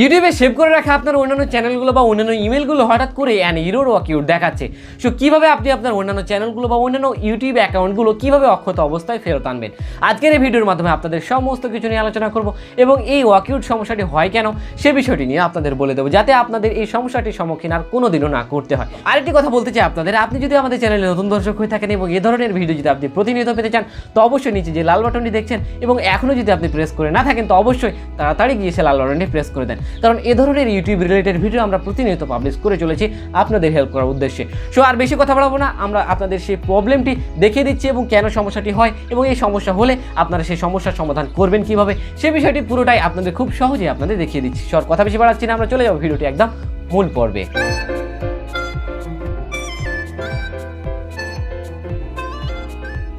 ইউটিউবে সেভ করে রাখা আপনার অন্যান্য চ্যানেলগুলো বা অন্যান্য ইমেলগুলো হঠাৎ করে অ্যান ইরোর ওয়াকিউট দেখাচ্ছে। সো কীভাবে আপনি আপনার অন্যান্য চ্যানেলগুলো বা অন্যান্য ইউটিউব অ্যাকাউন্টগুলো কীভাবে অক্ষত অবস্থায় ফেরত আনবেন? আজকের এই ভিডিওর মাধ্যমে আপনাদের সমস্ত কিছু নিয়ে আলোচনা করব এবং এই ওয়াকিউট সমস্যাটি হয় কেন সে বিষয়টি নিয়ে আপনাদের বলে দেবো, যাতে আপনাদের এই সমস্যাটির সম্মুখীন আর কোনোদিনও না করতে হয়। আরেকটি কথা বলতে চাই আপনাদের, আপনি যদি আমাদের চ্যানেলে নতুন দর্শক হয়ে থাকেন এবং এ ধরনের ভিডিও যদি আপনি প্রতিনিয়ত পেতে চান, তো অবশ্যই নিচে যে লাল বাটনটি দেখছেন এবং এখনও যদি আপনি প্রেস করে না থাকেন, তো অবশ্যই তাড়াতাড়ি গিয়ে সে লাল বাটনটি প্রেস করে দেন। কারণ এ ধরনের ইউটিউব রিলেটেড ভিডিও আমরা প্রতিনিয়ত পাবলিশ করে চলেছি আপনাদের হেল্প করার উদ্দেশ্যে। সো আর বেশি কথা বাড়াবো না, আমরা আপনাদের সেই প্রবলেমটি দেখিয়ে দিচ্ছি এবং কেন সমস্যাটি হয় এবং এই সমস্যা হলে আপনারা সেই সমস্যার সমাধান করবেন কীভাবে, সে বিষয়টি পুরোটাই আপনাদের খুব সহজেই আপনাদের দেখিয়ে দিচ্ছি। সর কথা বেশি বাড়াচ্ছি না, আমরা চলে যাব ভিডিওটি একদম মূল পর্বে।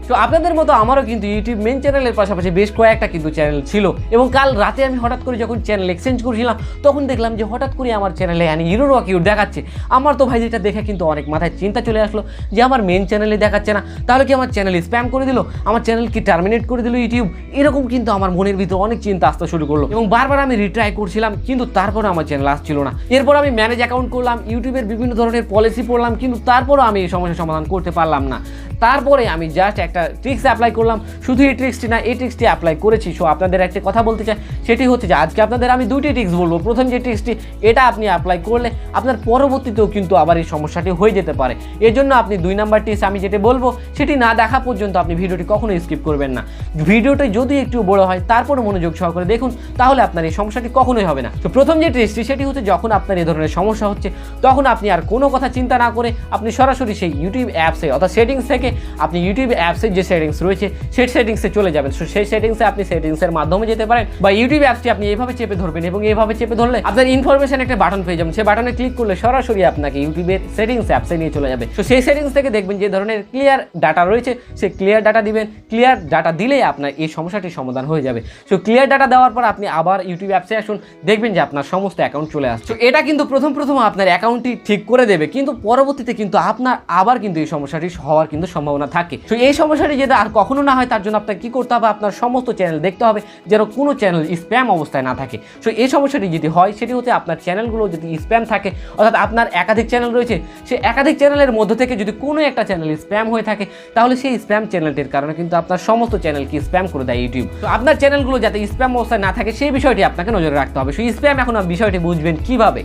তো আপনাদের মতো আমারও কিন্তু ইউটিউব মেন চ্যানেলের পাশাপাশি বেশ কয়েকটা কিন্তু চ্যানেল ছিল। এবং কাল রাতে আমি হঠাৎ করে যখন চ্যানেল এক্সচেঞ্জ করছিলাম, তখন দেখলাম যে হঠাৎ করে আমার চ্যানেলে মানে হিরো রকিউট দেখাচ্ছে। আমার তো ভাই যেটা দেখে কিন্তু অনেক মাথায় চিন্তা চলে আসলো যে আমার মেন চ্যানেলে দেখাচ্ছে না। তাহলে কি আমার চ্যানেল স্প্যাম করে দিল? আমার চ্যানেল কি টার্মিনেট করে দিল ইউটিউব এরকম কিন্তু আমার মনের ভিতরে অনেক চিন্তা আসতে শুরু করল। এবং বারবার আমি রিট্রাই করছিলাম, কিন্তু তারপরে আমার চ্যানেল আসছিল না। এরপর আমি ম্যানেজ অ্যাকাউন্ট করলাম ইউটিউবের বিভিন্ন ধরনের পলিসি পড়লাম, কিন্তু তারপরও আমি এই সমস্যার সমাধান করতে পারলাম না। তারপরে আমি জাস্ট একটা ট্রিক্স অ্যাপ্লাই করলাম। শুধু এই ট্রিক্সটি না, এই ট্রিক্সটি অ্যাপ্লাই করেছি। সো আপনাদের একটা কথা বলতে চাই, সেটি হচ্ছে যে আজকে আপনাদের আমি দুইটি ট্রিক্স বলব। প্রথম যে ট্রিক্সটি এটা আপনি অ্যাপ্লাই করলে আপনার পরবর্তীতেও কিন্তু আবার এই সমস্যাটি হয়ে যেতে পারে। এর জন্য আপনি দুই নাম্বার ট্রিক্স আমি যেটা বলব, সেটি না দেখা পর্যন্ত আপনি ভিডিওটি কখনোই স্কিপ করবেন না। ভিডিওটি যদি একটু বড় হয়, তারপর মনোযোগ সহকারে দেখুন, তাহলে আপনার এই সমস্যাটি কখনোই হবে না। তো প্রথম যে ট্রিক্সটি সেটি হচ্ছে যখন আপনার এই ধরনের সমস্যা হচ্ছে, তখন আপনি আর কোনো কথা চিন্তা না করে আপনি সরাসরি সেই ইউটিউব অ্যাপসে অর্থাৎ সেটিংস থেকে আপনি ইউটিউব অ্যাপসের যে সেটিংস রয়েছে সেই সেটিংসে চলে যাবেন। So, সেই সেটিংসে আপনি সেটিংসের মাধ্যমে যেতে পারেন বা ইউটিউব অ্যাপসটি আপনি এইভাবে চেপে ধরবেন এবং এইভাবে চেপে ধরলে আপনার ইনফরমেশন একটা বাটন পেয়ে যাবেন। সেই বাটনে ক্লিক করলে সরাসরি আপনাকে ইউটিউবের সেটিংস অ্যাপসে নিয়ে চলে যাবে। তো সেই সেটিংস থেকে দেখবেন যে ধরনের ক্লিয়ার ডাটা রয়েছে সেই ক্লিয়ার ডাটা দিবেন। ক্লিয়ার ডাটা দিলেই আপনার এই সমস্যাটির সমাধান হয়ে যাবে। সো ক্লিয়ার ডাটা দেওয়ার পর আপনি আবার ইউটিউব অ্যাপসে আসুন দেখবেন যে আপনার সমস্ত অ্যাকাউন্ট চলে আসছে। এটা কিন্তু প্রথম প্রথম আপনার অ্যাকাউন্টটি ঠিক করে দেবে কিন্তু পরবর্তীতে কিন্তু আপনার আবার কিন্তু এই সমস্যাটি হওয়ার কিন্তু সম্ভাবনা থাকে। তো এই সমস্যাটি যদি আর কখনো না হয়, তার জন্য আপনাকে কি করতে হবে? আপনার সমস্ত চ্যানেল দেখতে হবে, যেন কোনো চ্যানেল স্প্যাম অবস্থায় না থাকে। সো এই সমস্যাটি যদি হয়, সেটি হচ্ছে আপনার চ্যানেলগুলো যদি স্প্যাম থাকে, অর্থাৎ আপনার একাধিক চ্যানেল রয়েছে সেই একাধিক চ্যানেলের মধ্যে থেকে যদি কোনো একটা চ্যানেল স্প্যাম হয়ে থাকে, তাহলে সেই স্প্যাম চ্যানেলটির কারণে কিন্তু আপনার সমস্ত চ্যানেলকে স্প্যাম করে দেয় ইউটিউব। তো আপনার চ্যানেলগুলো যাতে স্প্যাম অবস্থায় না থাকে, সেই বিষয়টি আপনাকে নজরে রাখতে হবে। সেই স্প্যাম এখন বিষয়টি বুঝবেন কীভাবে?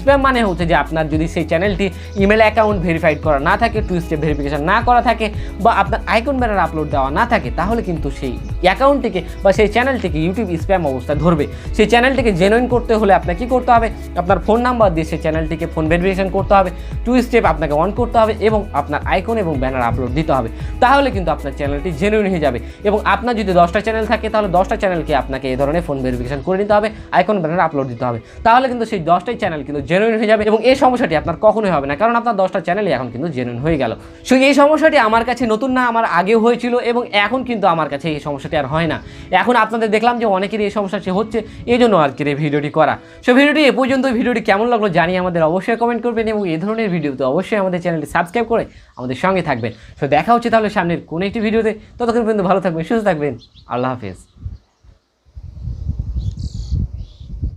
স্প্যাম মানে হচ্ছে যে আপনার যদি সেই চ্যানেলটি ইমেল অ্যাকাউন্ট ভেরিফাইড করা না থাকে, টু স্টেপ ভেরিফিকেশন না করা থাকে বা আপনার আইকন ব্যানার আপলোড দেওয়া না থাকে, তাহলে কিন্তু সেই অ্যাকাউন্টটিকে বা সেই চ্যানেলটিকে ইউটিউব স্প্যাম অবস্থায় ধরবে। সেই চ্যানেলটিকে জেনুইন করতে হলে আপনাকে কী করতে হবে? আপনার ফোন নাম্বার দিয়ে সেই চ্যানেলটিকে ফোন ভেরিফিকেশন করতে হবে। টু স্টেপ আপনাকে অন করতে হবে এবং আপনার আইকন এবং ব্যানার আপলোড দিতে হবে। তাহলে কিন্তু আপনার চ্যানেলটি জেনুইন হয়ে যাবে। এবং আপনার যদি দশটা চ্যানেল থাকে, তাহলে দশটা চ্যানেলকে আপনাকে এই ধরনের ফোন ভেরিফিকেশন করে নিতে হবে, আইকন ব্যানার আপলোড দিতে হবে। তাহলে কিন্তু সেই দশটাই চ্যানেল কিন্তু জেনুইন হয়ে যাবে এবং এই সমস্যাটি আপনার কখনোই হবে না, কারণ আপনার দশটা চ্যানেলই এখন কিন্তু জেনুইন হয়ে গেল। সো এই সমস্যাটি আমার কাছে নতুন না, আমার আগেও হয়েছিল এবং এখন কিন্তু আমার কাছে এই সমস্যাটি আর হয় না। এখন আপনাদের দেখলাম যে অনেকের এই সমস্যাটি হচ্ছে এই জন্য আর কি এই ভিডিওটি করা। সো ভিডিওটি এ পর্যন্ত, ভিডিওটি কেমন লাগল জানিয়ে আমাদের অবশ্যই কমেন্ট করবেন এবং এই ধরনের ভিডিওতে অবশ্যই আমাদের চ্যানেলটি সাবস্ক্রাইব করে আমাদের সঙ্গে থাকবেন। সো দেখা হচ্ছে তাহলে সামনের কোনো একটি ভিডিওতে। ততক্ষণ পর্যন্ত ভালো থাকবেন, সুস্থ থাকবেন। আল্লাহ হাফেজ।